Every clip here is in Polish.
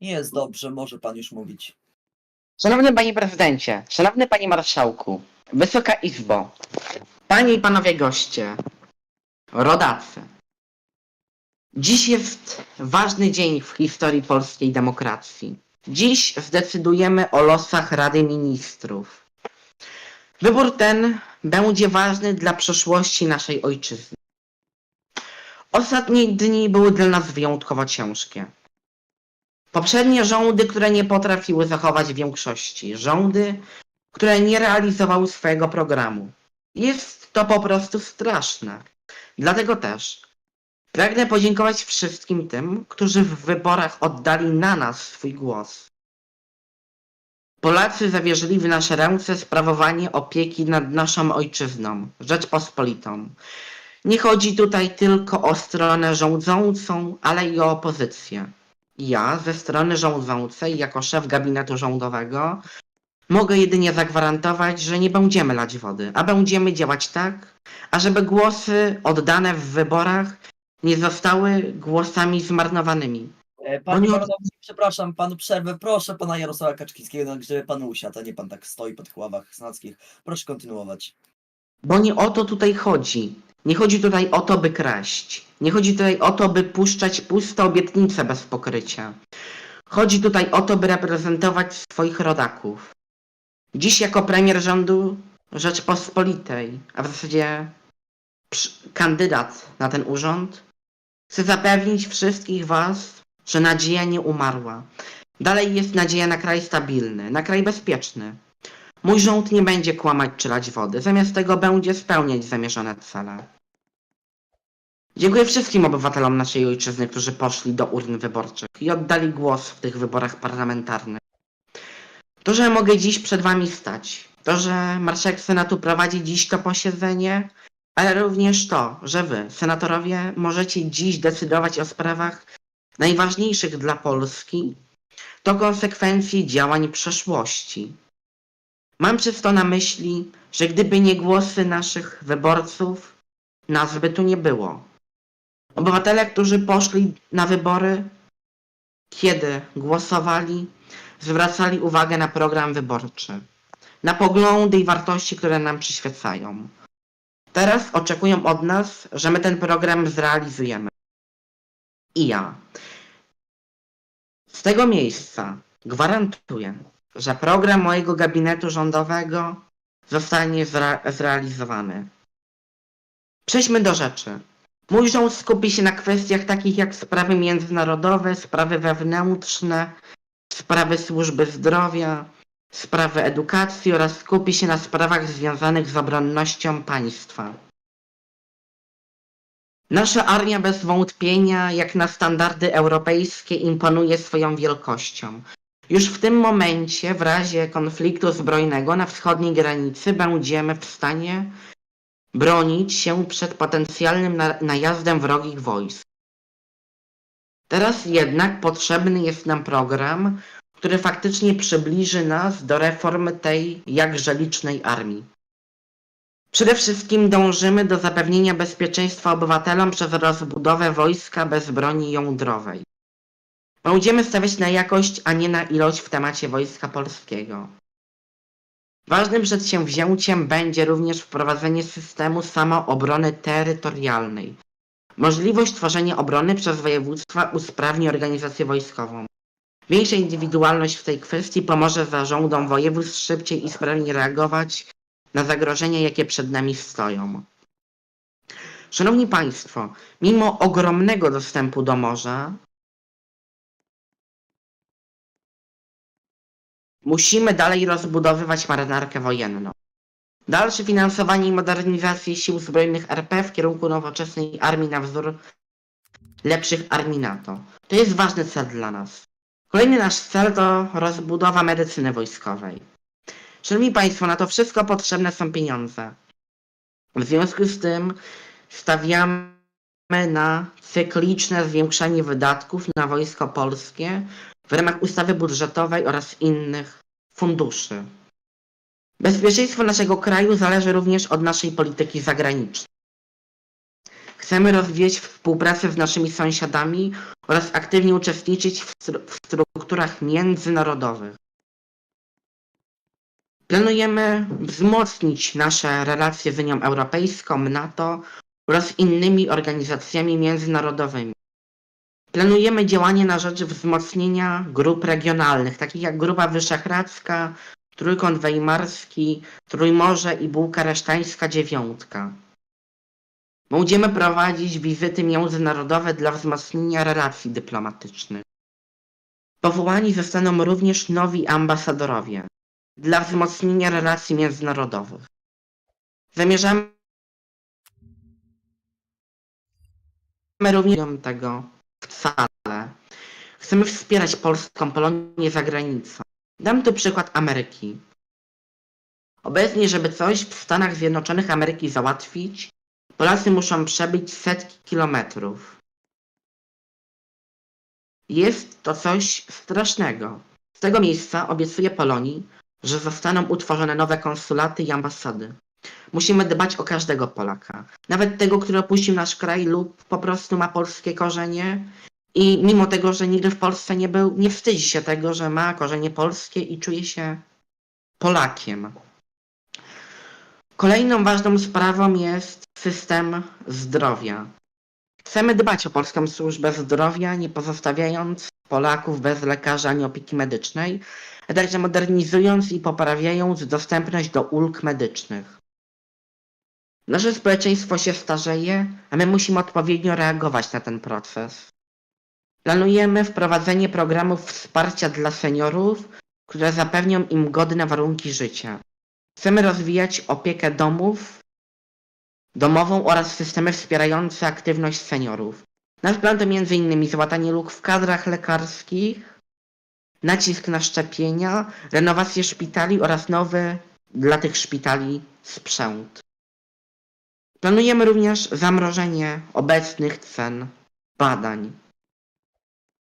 Jest dobrze, może pan już mówić. Szanowny panie prezydencie, szanowny panie marszałku, Wysoka Izbo, panie i panowie goście, rodacy. Dziś jest ważny dzień w historii polskiej demokracji. Dziś zdecydujemy o losach Rady Ministrów. Wybór ten będzie ważny dla przyszłości naszej ojczyzny. Ostatnie dni były dla nas wyjątkowo ciężkie. Poprzednie rządy, które nie potrafiły zachować większości, rządy, które nie realizowały swojego programu. Jest to po prostu straszne. Dlatego też pragnę podziękować wszystkim tym, którzy w wyborach oddali na nas swój głos. Polacy zawierzyli w nasze ręce sprawowanie opieki nad naszą ojczyzną, Rzeczpospolitą. Nie chodzi tutaj tylko o stronę rządzącą, ale i o opozycję. Ja ze strony rządzącej, jako szef gabinetu rządowego, mogę jedynie zagwarantować, że nie będziemy lać wody, a będziemy działać tak, ażeby głosy oddane w wyborach nie zostały głosami zmarnowanymi. E, Panie Baranowski, przepraszam, panu przerwę. Proszę pana Jarosława Kaczyńskiego, żeby pan usiadł, a nie pan tak stoi po tych ławach senackich. Proszę kontynuować. Bo nie o to tutaj chodzi. Nie chodzi tutaj o to, by kraść. Nie chodzi tutaj o to, by puszczać puste obietnice bez pokrycia. Chodzi tutaj o to, by reprezentować swoich rodaków. Dziś jako premier rządu Rzeczpospolitej, a w zasadzie kandydat na ten urząd, chcę zapewnić wszystkich was, że nadzieja nie umarła. Dalej jest nadzieja na kraj stabilny, na kraj bezpieczny. Mój rząd nie będzie kłamać czy lać wody, zamiast tego będzie spełniać zamierzone cele. Dziękuję wszystkim obywatelom naszej ojczyzny, którzy poszli do urn wyborczych i oddali głos w tych wyborach parlamentarnych. To, że mogę dziś przed wami stać, to, że marszałek Senatu prowadzi dziś to posiedzenie, ale również to, że wy, senatorowie, możecie dziś decydować o sprawach najważniejszych dla Polski, to konsekwencje działań przeszłości. Mam przez to na myśli, że gdyby nie głosy naszych wyborców, nas by tu nie było. Obywatele, którzy poszli na wybory, kiedy głosowali, zwracali uwagę na program wyborczy, na poglądy i wartości, które nam przyświecają. Teraz oczekują od nas, że my ten program zrealizujemy. I ja. Z tego miejsca gwarantuję, że program mojego gabinetu rządowego zostanie zre- zrealizowany. Przejdźmy do rzeczy. Mój rząd skupi się na kwestiach takich jak sprawy międzynarodowe, sprawy wewnętrzne, sprawy służby zdrowia, sprawy edukacji oraz skupi się na sprawach związanych z obronnością państwa. Nasza armia bez wątpienia, jak na standardy europejskie, imponuje swoją wielkością. Już w tym momencie, w razie konfliktu zbrojnego na wschodniej granicy, będziemy w stanie bronić się przed potencjalnym na- najazdem wrogich wojsk. Teraz jednak potrzebny jest nam program, który faktycznie przybliży nas do reformy tej jakże licznej armii. Przede wszystkim dążymy do zapewnienia bezpieczeństwa obywatelom przez rozbudowę wojska bez broni jądrowej. Będziemy stawiać na jakość, a nie na ilość w temacie Wojska Polskiego. Ważnym przedsięwzięciem będzie również wprowadzenie systemu samoobrony terytorialnej. Możliwość tworzenia obrony przez województwa usprawni organizację wojskową. Większa indywidualność w tej kwestii pomoże zarządom województw szybciej i sprawniej reagować na zagrożenia, jakie przed nami stoją. Szanowni Państwo, mimo ogromnego dostępu do morza, Musimy dalej rozbudowywać marynarkę wojenną. Dalsze finansowanie i modernizację sił zbrojnych RP w kierunku nowoczesnej armii na wzór lepszych armii NATO. To jest ważny cel dla nas. Kolejny nasz cel to rozbudowa medycyny wojskowej. Szanowni Państwo, na to wszystko potrzebne są pieniądze. W związku z tym stawiamy na cykliczne zwiększanie wydatków na wojsko polskie w ramach ustawy budżetowej oraz innych funduszy. Bezpieczeństwo naszego kraju zależy również od naszej polityki zagranicznej. Chcemy rozwijać współpracę z naszymi sąsiadami oraz aktywnie uczestniczyć w, stru- w strukturach międzynarodowych. Planujemy wzmocnić nasze relacje z Unią Europejską, NATO oraz innymi organizacjami międzynarodowymi. Planujemy działanie na rzecz wzmocnienia grup regionalnych, takich jak Grupa Wyszehradzka, Trójkąt Weimarski, Trójmorze i Bułkaresztańska Dziewiątka. Będziemy prowadzić wizyty międzynarodowe dla wzmocnienia relacji dyplomatycznych. Powołani zostaną również nowi ambasadorowie dla wzmocnienia relacji międzynarodowych. Zamierzamy również tego wcale. Chcemy wspierać polską Polonię za granicą. Dam tu przykład Ameryki. Obecnie, żeby coś w Stanach Zjednoczonych Ameryki załatwić, Polacy muszą przebyć setki kilometrów. Jest to coś strasznego. Z tego miejsca obiecuję Polonii, że zostaną utworzone nowe konsulaty i ambasady. Musimy dbać o każdego Polaka. Nawet tego, który opuścił nasz kraj lub po prostu ma polskie korzenie i mimo tego, że nigdy w Polsce nie był, nie wstydzi się tego, że ma korzenie polskie i czuje się Polakiem. Kolejną ważną sprawą jest system zdrowia. Chcemy dbać o polską służbę zdrowia, nie pozostawiając Polaków bez lekarza ani opieki medycznej, a także modernizując i poprawiając dostępność do ulg medycznych. Nasze społeczeństwo się starzeje, a my musimy odpowiednio reagować na ten proces. Planujemy wprowadzenie programów wsparcia dla seniorów, które zapewnią im godne warunki życia. Chcemy rozwijać opiekę domów, domową oraz systemy wspierające aktywność seniorów. Nasz plan to m.in. załatanie luk w kadrach lekarskich, nacisk na szczepienia, renowację szpitali oraz nowy dla tych szpitali sprzęt. Planujemy również zamrożenie obecnych cen badań.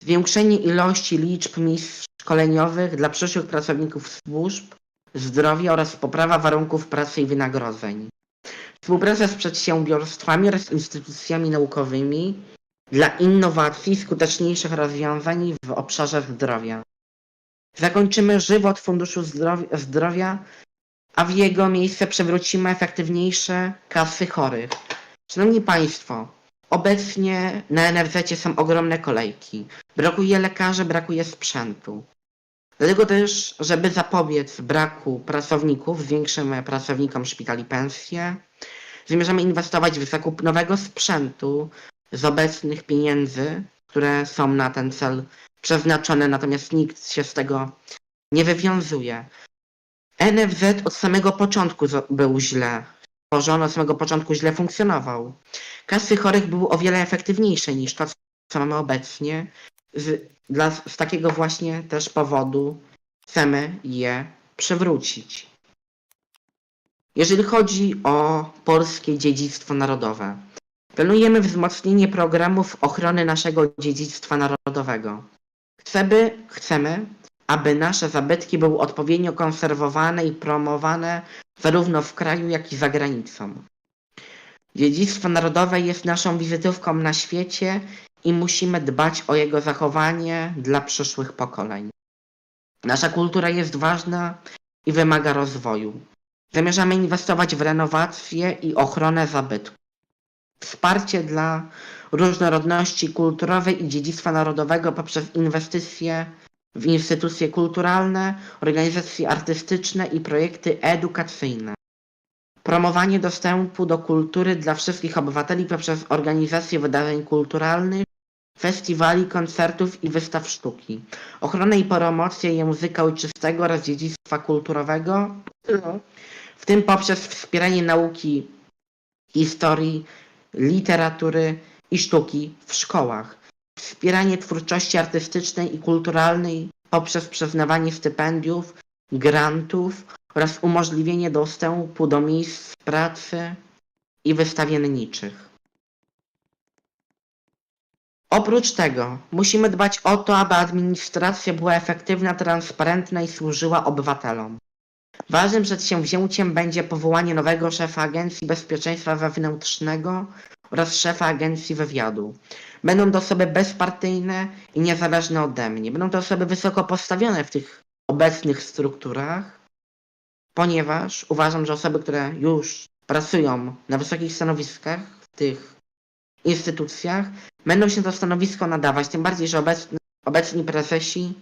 Zwiększenie ilości liczb miejsc szkoleniowych dla przyszłych pracowników służb zdrowia oraz poprawa warunków pracy i wynagrodzeń. Współpraca z przedsiębiorstwami oraz instytucjami naukowymi dla innowacji skuteczniejszych rozwiązań w obszarze zdrowia. Zakończymy żywot Funduszu Zdrowi- Zdrowia, a w jego miejsce przywrócimy efektywniejsze kasy chorych. Szanowni Państwo, obecnie na NFZ są ogromne kolejki. Brakuje lekarzy, brakuje sprzętu. Dlatego też, żeby zapobiec braku pracowników, zwiększymy pracownikom szpitali pensje. Zamierzamy inwestować w zakup nowego sprzętu z obecnych pieniędzy, które są na ten cel przeznaczone, natomiast nikt się z tego nie wywiązuje. NFZ od samego początku był źle tworzony, od samego początku źle funkcjonował. Kasy chorych były o wiele efektywniejsze niż to, co mamy obecnie. Z, dla, z takiego właśnie też powodu chcemy je przywrócić. Jeżeli chodzi o polskie dziedzictwo narodowe, planujemy wzmocnienie programów ochrony naszego dziedzictwa narodowego. Chcemy, chcemy, aby nasze zabytki były odpowiednio konserwowane i promowane zarówno w kraju, jak i za granicą. Dziedzictwo narodowe jest naszą wizytówką na świecie i musimy dbać o jego zachowanie dla przyszłych pokoleń. Nasza kultura jest ważna i wymaga rozwoju. Zamierzamy inwestować w renowację i ochronę zabytków. Wsparcie dla różnorodności kulturowej i dziedzictwa narodowego poprzez inwestycje w instytucje kulturalne, organizacje artystyczne i projekty edukacyjne. Promowanie dostępu do kultury dla wszystkich obywateli poprzez organizację wydarzeń kulturalnych, festiwali, koncertów i wystaw sztuki. Ochronę i promocję języka ojczystego oraz dziedzictwa kulturowego, w tym poprzez wspieranie nauki, historii, literatury i sztuki w szkołach. Wspieranie twórczości artystycznej i kulturalnej poprzez przyznawanie stypendiów, grantów oraz umożliwienie dostępu do miejsc pracy i wystawienniczych. Oprócz tego musimy dbać o to, aby administracja była efektywna, transparentna i służyła obywatelom. Ważnym przedsięwzięciem będzie powołanie nowego szefa Agencji Bezpieczeństwa Wewnętrznego oraz szefa agencji wywiadu. Będą to osoby bezpartyjne i niezależne ode mnie. Będą to osoby wysoko postawione w tych obecnych strukturach, ponieważ uważam, że osoby, które już pracują na wysokich stanowiskach w tych instytucjach, będą się to stanowisko nadawać, tym bardziej, że obecni, obecni prezesi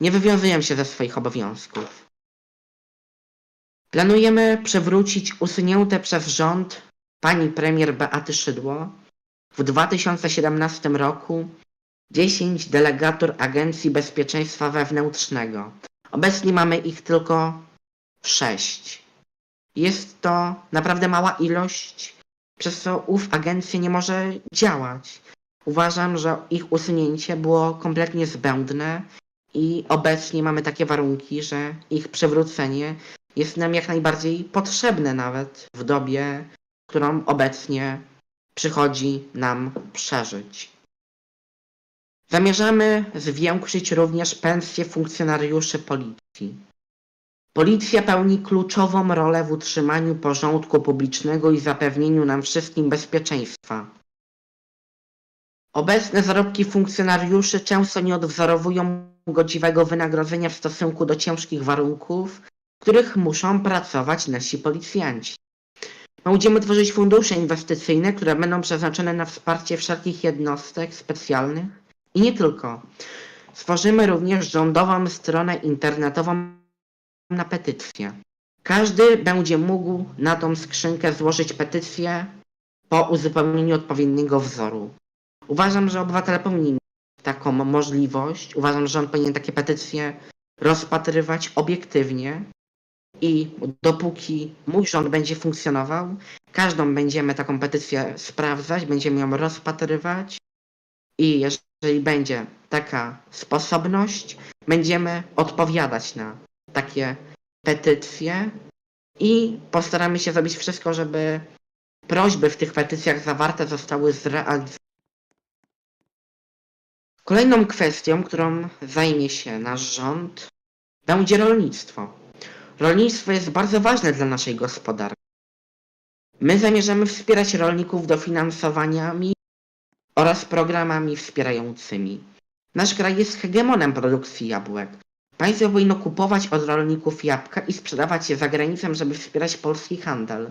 nie wywiązują się ze swoich obowiązków. Planujemy przywrócić usunięte przez rząd pani premier Beaty Szydło w 2017 roku 10 delegatur Agencji Bezpieczeństwa Wewnętrznego. Obecnie mamy ich tylko 6. Jest to naprawdę mała ilość, przez co ów agencja nie może działać. Uważam, że ich usunięcie było kompletnie zbędne i obecnie mamy takie warunki, że ich przywrócenie jest nam jak najbardziej potrzebne nawet w dobie, którą obecnie przychodzi nam przeżyć. Zamierzamy zwiększyć również pensje funkcjonariuszy policji. Policja pełni kluczową rolę w utrzymaniu porządku publicznego i zapewnieniu nam wszystkim bezpieczeństwa. Obecne zarobki funkcjonariuszy często nie odwzorowują godziwego wynagrodzenia w stosunku do ciężkich warunków, w których muszą pracować nasi policjanci. Będziemy tworzyć fundusze inwestycyjne, które będą przeznaczone na wsparcie wszelkich jednostek specjalnych i nie tylko. Stworzymy również rządową stronę internetową na petycję. Każdy będzie mógł na tą skrzynkę złożyć petycję po uzupełnieniu odpowiedniego wzoru. Uważam, że obywatele powinni mieć taką możliwość. Uważam, że rząd powinien takie petycje rozpatrywać obiektywnie i dopóki mój rząd będzie funkcjonował, każdą będziemy taką petycję sprawdzać, będziemy ją rozpatrywać i jeżeli będzie taka sposobność, będziemy odpowiadać na takie petycje i postaramy się zrobić wszystko, żeby prośby w tych petycjach zawarte zostały zrealizowane. Kolejną kwestią, którą zajmie się nasz rząd, będzie rolnictwo. Rolnictwo jest bardzo ważne dla naszej gospodarki. My zamierzamy wspierać rolników dofinansowaniami oraz programami wspierającymi. Nasz kraj jest hegemonem produkcji jabłek. Państwo powinno kupować od rolników jabłka i sprzedawać je za granicą, żeby wspierać polski handel.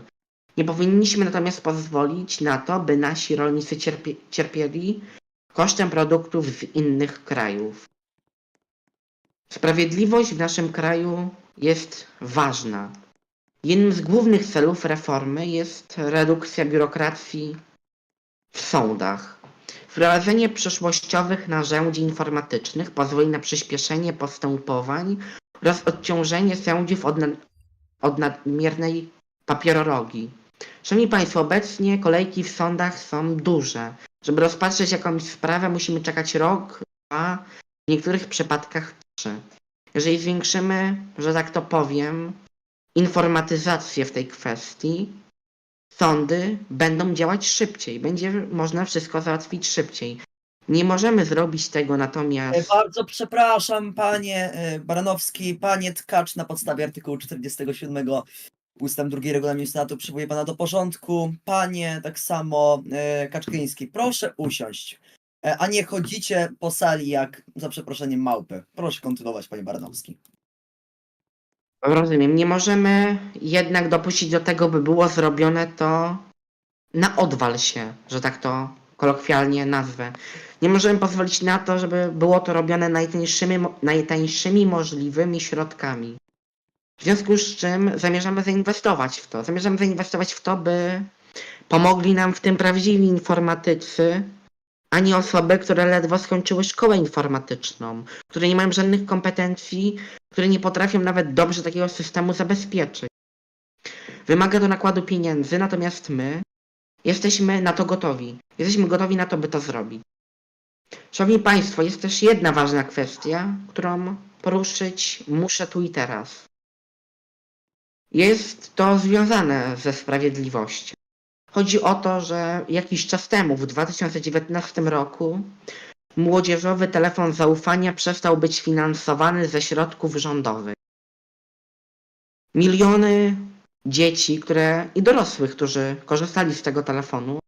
Nie powinniśmy natomiast pozwolić na to, by nasi rolnicy cierpie, cierpieli kosztem produktów z innych krajów. Sprawiedliwość w naszym kraju jest ważna. Jednym z głównych celów reformy jest redukcja biurokracji w sądach. Wprowadzenie przyszłościowych narzędzi informatycznych pozwoli na przyspieszenie postępowań oraz odciążenie sędziów od, nad, od nadmiernej papierologii. Szanowni Państwo, obecnie kolejki w sądach są duże. Żeby rozpatrzeć jakąś sprawę, musimy czekać rok, dwa, w niektórych przypadkach trzy. Jeżeli zwiększymy, że tak to powiem, informatyzację w tej kwestii, sądy będą działać szybciej. Będzie można wszystko załatwić szybciej. Nie możemy zrobić tego E, natomiast. Bardzo przepraszam, panie e, Baranowski, panie Tkacz, na podstawie artykułu 47 ustęp 2 regulaminu Senatu przywołuję pana do porządku. Panie, tak samo e, Kaczkyński, proszę usiąść, e, a nie chodzicie po sali jak, za przeproszeniem, małpy. Proszę kontynuować, panie Baranowski. Rozumiem. Nie możemy jednak dopuścić do tego, by było zrobione to na odwal się, że tak to kolokwialnie nazwę. Nie możemy pozwolić na to, żeby było to robione najtańszymi, najtańszymi możliwymi środkami. W związku z czym zamierzamy zainwestować w to. Zamierzamy zainwestować w to, by pomogli nam w tym prawdziwi informatycy, a nie osoby, które ledwo skończyły szkołę informatyczną, które nie mają żadnych kompetencji, które nie potrafią nawet dobrze takiego systemu zabezpieczyć. Wymaga to nakładu pieniędzy, natomiast my jesteśmy na to gotowi. Jesteśmy gotowi na to, by to zrobić. Szanowni Państwo, jest też jedna ważna kwestia, którą poruszyć muszę tu i teraz. Jest to związane ze sprawiedliwością. Chodzi o to, że jakiś czas temu, w 2019 roku, młodzieżowy telefon zaufania przestał być finansowany ze środków rządowych. Miliony dzieci które, i dorosłych, którzy korzystali z tego telefonu,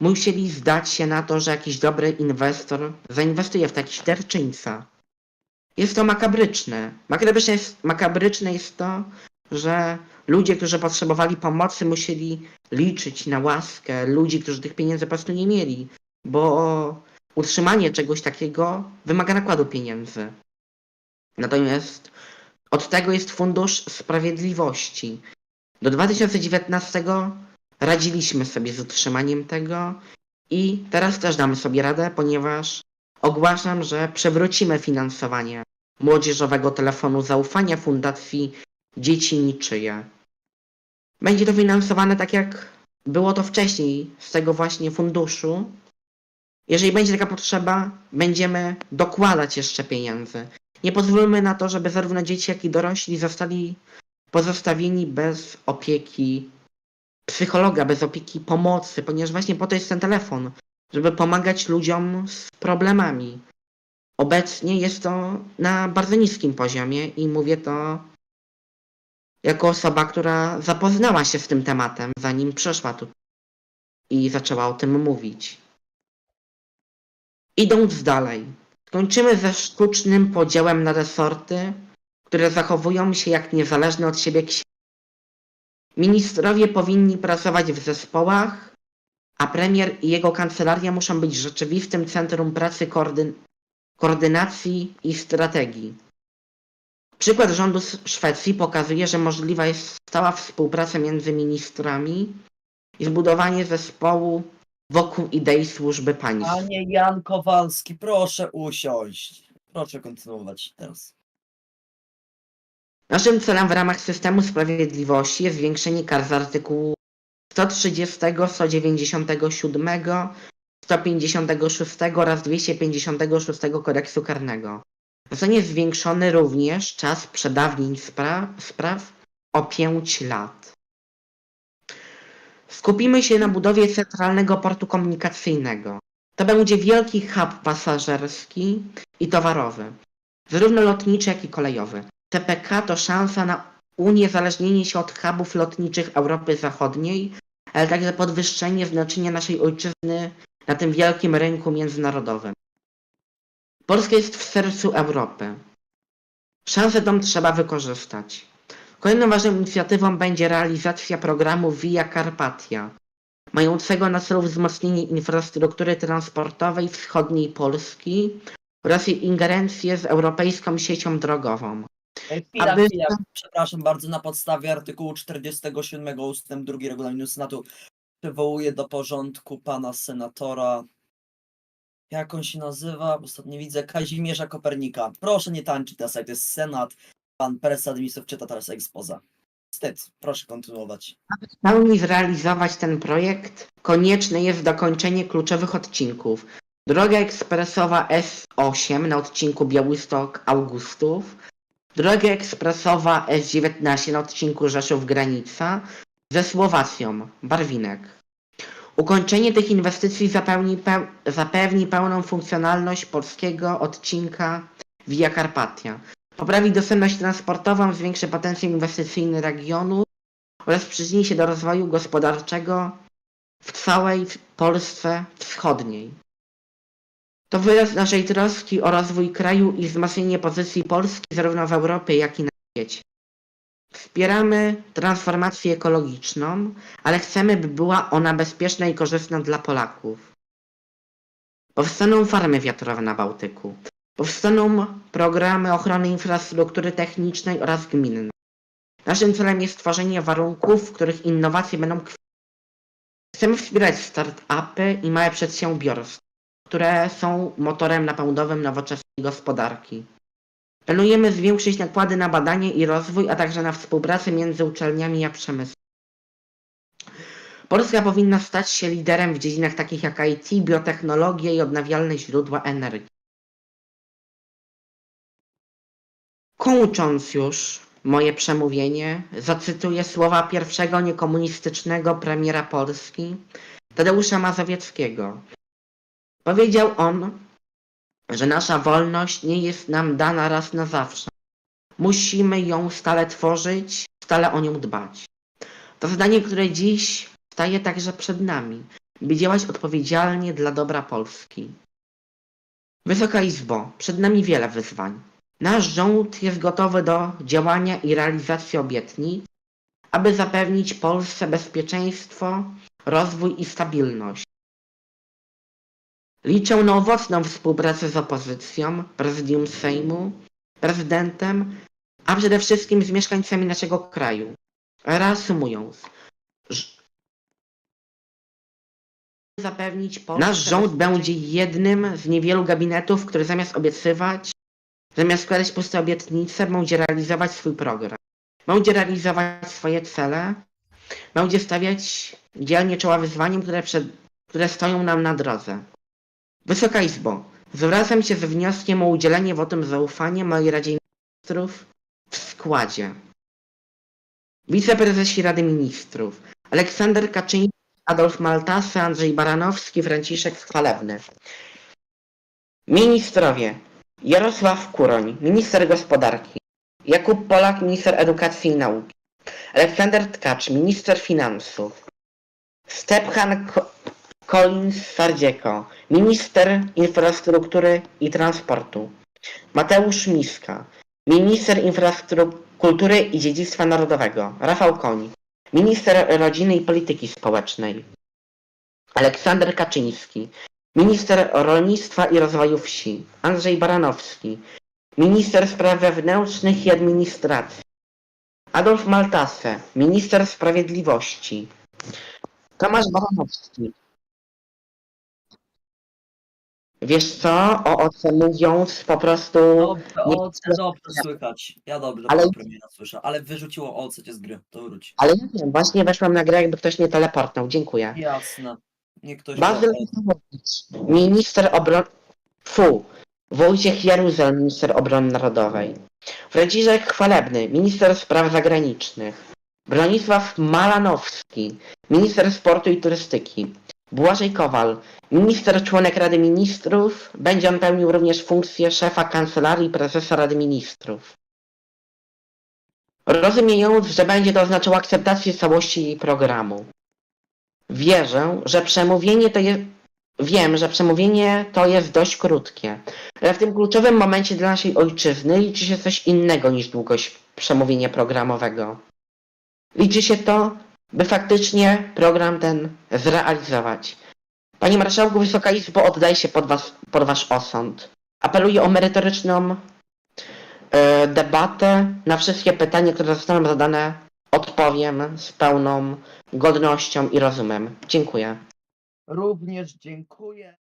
musieli zdać się na to, że jakiś dobry inwestor zainwestuje w taki sterczyńca. Jest to makabryczne. Makabryczne jest, makabryczne jest to, że ludzie, którzy potrzebowali pomocy, musieli liczyć na łaskę ludzi, którzy tych pieniędzy po prostu nie mieli, bo utrzymanie czegoś takiego wymaga nakładu pieniędzy. Natomiast od tego jest Fundusz Sprawiedliwości. Do 2019 radziliśmy sobie z utrzymaniem tego i teraz też damy sobie radę, ponieważ ogłaszam, że przywrócimy finansowanie młodzieżowego telefonu zaufania Fundacji Dzieci Niczyje. Będzie to finansowane tak jak było to wcześniej z tego właśnie funduszu. Jeżeli będzie taka potrzeba, będziemy dokładać jeszcze pieniędzy. Nie pozwólmy na to, żeby zarówno dzieci, jak i dorośli zostali pozostawieni bez opieki psychologa, bez opieki pomocy, ponieważ właśnie po to jest ten telefon, żeby pomagać ludziom z problemami. Obecnie jest to na bardzo niskim poziomie i mówię to jako osoba, która zapoznała się z tym tematem, zanim przyszła tu i zaczęła o tym mówić. Idąc dalej, skończymy ze sztucznym podziałem na resorty, które zachowują się jak niezależne od siebie ksi- Ministrowie powinni pracować w zespołach, a premier i jego kancelaria muszą być rzeczywistym centrum pracy koordyn- koordynacji i strategii. Przykład rządu Szwecji pokazuje, że możliwa jest stała współpraca między ministrami i zbudowanie zespołu wokół idei służby państwa. Panie Jan Kowalski, proszę usiąść. Proszę kontynuować teraz. Naszym celem w ramach systemu sprawiedliwości jest zwiększenie kar z artykułu 130, 197, 156 oraz 256 kodeksu karnego. Zostanie zwiększony również czas przedawnień spra spraw o 5 lat. Skupimy się na budowie centralnego portu komunikacyjnego. To będzie wielki hub pasażerski i towarowy, zarówno lotniczy, jak i kolejowy. TPK to szansa na uniezależnienie się od hubów lotniczych Europy Zachodniej, ale także podwyższenie znaczenia naszej ojczyzny na tym wielkim rynku międzynarodowym. Polska jest w sercu Europy. Szansę tą trzeba wykorzystać. Kolejną ważną inicjatywą będzie realizacja programu Via Carpatia, mającego na celu wzmocnienie infrastruktury transportowej wschodniej Polski oraz jej ingerencję z europejską siecią drogową. Chwila, Aby- chwila. Przepraszam bardzo, na podstawie artykułu 47 ust. 2 regulaminu Senatu przywołuję do porządku pana senatora. Jak on się nazywa? Ostatnio widzę Kazimierza Kopernika. Proszę nie tańczyć na sajt, to jest Senat. Pan prezes administracji czyta teraz ekspoza. Wstyd, proszę kontynuować. W pełni zrealizować ten projekt konieczne jest dokończenie kluczowych odcinków. Droga ekspresowa S8 na odcinku Białystok-Augustów, droga ekspresowa S19 na odcinku Rzeszów-Granica ze Słowacją, Barwinek. Ukończenie tych inwestycji zapewni, zapewni pełną funkcjonalność polskiego odcinka Via Carpatia. Poprawi dostępność transportową, zwiększy potencjał inwestycyjny regionu oraz przyczyni się do rozwoju gospodarczego w całej Polsce Wschodniej. To wyraz naszej troski o rozwój kraju i wzmocnienie pozycji Polski zarówno w Europie, jak i na świecie. Wspieramy transformację ekologiczną, ale chcemy, by była ona bezpieczna i korzystna dla Polaków. Powstaną farmy wiatrowe na Bałtyku. Powstaną programy ochrony infrastruktury technicznej oraz gminnej. Naszym celem jest tworzenie warunków, w których innowacje będą kwitnąć. Chcemy wspierać start-upy i małe przedsiębiorstwa, które są motorem napędowym nowoczesnej gospodarki. Planujemy zwiększyć nakłady na badanie i rozwój, a także na współpracę między uczelniami a przemysłem. Polska powinna stać się liderem w dziedzinach takich jak IT, biotechnologie i odnawialne źródła energii. Kończąc już moje przemówienie, zacytuję słowa pierwszego niekomunistycznego premiera Polski, Tadeusza Mazowieckiego. Powiedział on, że nasza wolność nie jest nam dana raz na zawsze. Musimy ją stale tworzyć, stale o nią dbać. To zadanie, które dziś staje także przed nami. by działać odpowiedzialnie dla dobra Polski. Wysoka Izbo, przed nami wiele wyzwań. Nasz rząd jest gotowy do działania i realizacji obietnic, aby zapewnić Polsce bezpieczeństwo, rozwój i stabilność. Liczę na owocną współpracę z opozycją, prezydium Sejmu, prezydentem, a przede wszystkim z mieszkańcami naszego kraju. Reasumując, zapewnić Polsce nasz rząd będzie jednym z niewielu gabinetów, który zamiast obiecywać, zamiast składać puste obietnice, będzie realizować swój program. Będzie realizować swoje cele, będzie stawiać dzielnie czoła wyzwaniem, które, przed, które stoją nam na drodze. Wysoka Izbo, zwracam się z wnioskiem o udzielenie wotum zaufania mojej Radzie Ministrów w składzie. Wiceprezesi Rady Ministrów Aleksander Kaczyński, Adolf Maltasy, Andrzej Baranowski, Franciszek Chwalebny. Ministrowie Jarosław Kuroń, minister gospodarki, Jakub Polak, minister edukacji i nauki, Aleksander Tkacz, minister finansów, Stephan Ko- Collins Sardzieko, minister infrastruktury i transportu, Mateusz Miska, minister infrastruktury i dziedzictwa narodowego, Rafał Koń, minister rodziny i polityki społecznej, Aleksander Kaczyński, minister rolnictwa i rozwoju wsi, Andrzej Baranowski, minister spraw wewnętrznych i administracji, Adolf Maltase, minister sprawiedliwości, Tomasz Baranowski. Wiesz co, o OC mówiąc po prostu... Dobrze, nie- OC dobrze słychać. Ja dobrze, Ale- ale... mnie słyszę, ale wyrzuciło OC cię z gry, to wróć. Ale ja wiem, właśnie weszłam na grę, jakby ktoś nie teleportnął. Dziękuję. Jasne. Nie ktoś... Bazyl Michałowicz, minister obrony... Fu. Wojciech Jaruzel, minister obrony narodowej. Franciszek Chwalebny, minister spraw zagranicznych. Bronisław Malanowski, minister sportu i turystyki. Błażej Kowal, minister członek Rady Ministrów. Będzie on pełnił również funkcję szefa kancelarii prezesa Rady Ministrów. Rozumiejąc, że będzie to oznaczało akceptację całości jej programu. Wierzę, że przemówienie to jest. Wiem, że przemówienie to jest dość krótkie, ale w tym kluczowym momencie dla naszej ojczyzny liczy się coś innego niż długość przemówienia programowego. Liczy się to, by faktycznie program ten zrealizować. Panie Marszałku, Wysoka Izbo, oddaję się pod, was, pod Wasz osąd. Apeluję o merytoryczną e, debatę na wszystkie pytania, które zostaną zadane. Odpowiem z pełną godnością i rozumem. Dziękuję. Również dziękuję.